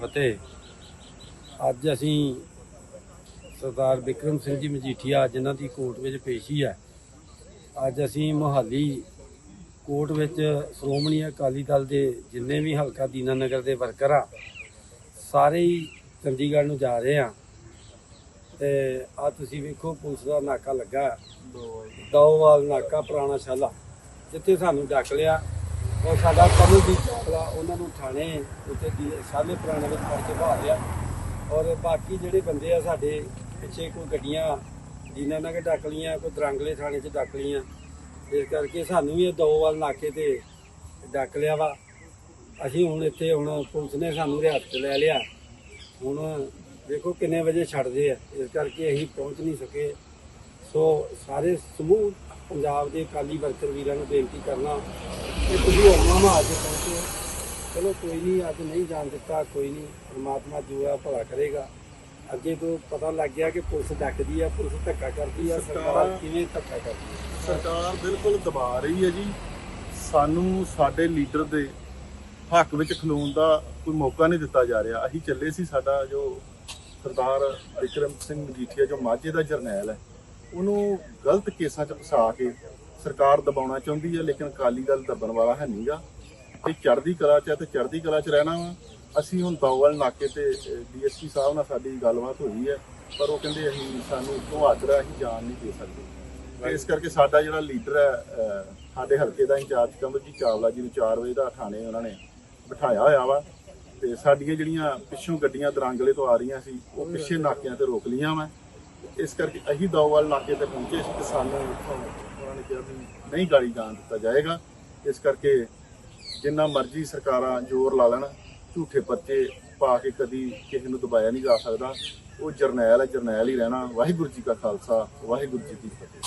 ਫਤਿਹ। ਅੱਜ ਅਸੀਂ ਸਰਦਾਰ ਵਿਕਰਮ ਸਿੰਘ ਜੀ ਮਜੀਠੀਆ ਜਿਨ੍ਹਾਂ ਦੀ ਕੋਰਟ ਵਿੱਚ ਪੇਸ਼ੀ ਹੈ ਅੱਜ ਅਸੀਂ ਮੋਹਾਲੀ ਕੋਰਟ ਵਿੱਚ ਸ਼੍ਰੋਮਣੀ ਅਕਾਲੀ ਦਲ ਦੇ ਜਿੰਨੇ ਵੀ ਹਲਕਾ ਦੀਨਾਨਗਰ ਦੇ ਵਰਕਰ ਆ ਸਾਰੇ ਹੀ ਚੰਡੀਗੜ੍ਹ ਨੂੰ ਜਾ ਰਹੇ ਆ। ਤੇ ਆ ਤੁਸੀਂ ਵੇਖੋ ਪੁਲਿਸ ਦਾ ਨਾਕਾ ਲੱਗਾ। ਦੋਵਾਲ ਨਾਕਾ ਪੁਰਾਣਾ ਸ਼ਾਲਾ ਜਿੱਥੇ ਸਾਨੂੰ ਡੱਕ ਲਿਆ। ਔਰ ਸਾਡਾ ਕਮਲਦੀਪ ਚੋਪਲਾ ਉਹਨਾਂ ਨੂੰ ਥਾਣੇ ਉੱਤੇ ਦੀ ਸਾਲੇ ਪੁਰਾਣੇ ਵਿੱਚ ਫੜ ਕੇ ਬਾਹਰ ਲਿਆ। ਔਰ ਬਾਕੀ ਜਿਹੜੇ ਬੰਦੇ ਆ ਸਾਡੇ ਪਿੱਛੇ ਕੋਈ ਗੱਡੀਆਂ, ਜਿਨ੍ਹਾਂ ਨਾਲ ਡੱਕ ਲੀਆਂ ਕੋਈ ਦਰੰਗਲੇ ਥਾਣੇ 'ਚ ਡੱਕ ਲੀਆਂ ਇਸ ਕਰਕੇ ਸਾਨੂੰ ਵੀ ਇਹ ਦੋਵਾਲ ਨਾਕੇ ਤੇ ਡੱਕ ਲਿਆ ਵਾ। ਅਸੀਂ ਹੁਣ ਇੱਥੇ ਹੁਣ ਪੁਲਿਸ ਨੇ ਸਾਨੂੰ ਰਿਆਸਤ 'ਚ ਲੈ ਲਿਆ। ਹੁਣ ਦੇਖੋ ਕਿੰਨੇ ਵਜੇ ਛੱਡਦੇ ਆ। ਇਸ ਕਰਕੇ ਅਸੀਂ ਪਹੁੰਚ ਨਹੀਂ ਸਕੇ। ਸੋ ਸਾਰੇ ਸਮੂਹ ਪੰਜਾਬ ਦੇ ਅਕਾਲੀ ਵਰਕਰ ਵੀਰਾਂ ਨੂੰ ਬੇਨਤੀ ਕਰਨਾ ਕਿ ਤੁਸੀਂ ਹੋਣਾ ਮਾ ਅੱਜ ਪਹੁੰਚੋ ਚਲੋ ਕੋਈ ਨਹੀਂ ਅੱਜ ਨਹੀਂ ਜਾਣ ਦਿੱਤਾ ਕੋਈ ਨਹੀਂ ਪਰਮਾਤਮਾ ਜੋ ਹੈ ਭਲਾ ਕਰੇਗਾ। ਅੱਗੇ ਤੋਂ ਪਤਾ ਲੱਗ ਗਿਆ ਕਿ ਪੁਲਿਸ ਡੱਕਦੀ ਆ ਪੁਲਿਸ ਧੱਕਾ ਕਰਦੀ ਆ ਸਰਕਾਰ ਸਰਕਾਰ- ਕਿਵੇਂ ਧੱਕਾ ਕਰਦੀ ਆ? ਸਰਕਾਰ ਬਿਲਕੁਲ ਦਬਾ ਰਹੀ ਹੈ ਜੀ। ਸਾਨੂੰ ਸਾਡੇ ਲੀਡਰ ਦੇ ਹੱਕ ਵਿੱਚ ਖਲੋਣ ਦਾ ਕੋਈ ਮੌਕਾ ਨਹੀਂ ਦਿੱਤਾ ਜਾ ਰਿਹਾ। ਅਸੀਂ ਚੱਲੇ ਸੀ ਸਾਡਾ ਜੋ ਸਰਦਾਰ ਵਿਕਰਮ ਸਿੰਘ ਮਜੀਠੀਆ ਜੋ ਮਾਝੇ ਦਾ ਜਰਨੈਲ ਹੈ ਉਹਨੂੰ ਗਲਤ ਕੇਸਾਂ 'ਚ ਫਸਾ ਕੇ ਸਰਕਾਰ ਦਬਾਉਣਾ ਚਾਹੁੰਦੀ ਹੈ, ਲੇਕਿਨ ਅਕਾਲੀ ਦਲ ਦੱਬਣ ਵਾਲਾ ਹੈ ਨਹੀਂਗਾ ਇਹ ਚੜ੍ਹਦੀ ਕਲਾ 'ਚ ਹੈ ਤੇ ਚੜ੍ਹਦੀ ਕਲਾ 'ਚ ਰਹਿਣਾ ਵਾ। ਅਸੀਂ ਹੁਣ ਦੋਵਲ ਨਾਕੇ ਤੇ ਡੀਐਸਪੀ ਸਾਹਿਬ ਨਾਲ ਸਾਡੀ ਗੱਲਬਾਤ ਹੋਈ ਹੈ, ਪਰ ਉਹ ਕਹਿੰਦੇ ਅਸੀਂ ਸਾਨੂੰ ਉੱਤੋਂ ਆਦਰਾ ਅਸੀਂ ਜਾਣ ਨਹੀਂ ਦੇ ਸਕਦੇ। ਇਸ ਕਰਕੇ ਸਾਡਾ ਜਿਹੜਾ ਲੀਡਰ ਹੈ ਸਾਡੇ ਹਲਕੇ ਦਾ ਇੰਚਾਰਜ ਕਮਲਜੀਤ ਚਾਵਲਾ ਜੀ ਨੂੰ 4 ਵਜੇ ਦਾ ਥਾਣੇ ਉਹਨਾਂ ਨੇ ਬਿਠਾਇਆ ਹੋਇਆ ਵਾ। ਤੇ ਸਾਡੀਆਂ ਜਿਹੜੀਆਂ ਪਿੱਛੋਂ ਗੱਡੀਆਂ ਦਰਾਂਗਲੇ ਤੋਂ ਆ ਰਹੀਆਂ ਸੀ, ਉਹ ਪਿੱਛੇ ਨਾਕਿਆਂ ਤੇ ਰੋਕ ਲੀਆਂ ਵਾ। ਇਸ ਕਰਕੇ ਅਸੀਂ ਦੋਵਾਲ ਨਾਕੇ ਤੇ ਪਹੁੰਚੇ ਸੀ ਤੇ ਸਾਨੂੰ ਉਹਨਾਂ ਨੇ ਕਿਹਾ ਵੀ ਨਹੀਂ ਗਾਲੀ ਜਾਣ ਦਿੱਤਾ ਜਾਏਗਾ। ਇਸ ਕਰਕੇ ਜਿੰਨਾ ਮਰਜ਼ੀ ਸਰਕਾਰਾਂ ਜ਼ੋਰ ਲਾ ਲੈਣ, ਝੂਠੇ ਪਰਚੇ ਪਾ ਕੇ ਕਦੀ ਕਿਸੇ ਨੂੰ ਦਬਾਇਆ ਨਹੀਂ ਜਾ ਸਕਦਾ। ਉਹ ਜਰਨੈਲ ਹੈ, ਜਰਨੈਲ ਹੀ ਰਹਿਣਾ। ਵਾਹਿਗੁਰੂ ਜੀ ਕਾ ਖਾਲਸਾ, ਵਾਹਿਗੁਰੂ ਜੀ ਕੀ ਫਤਿਹ।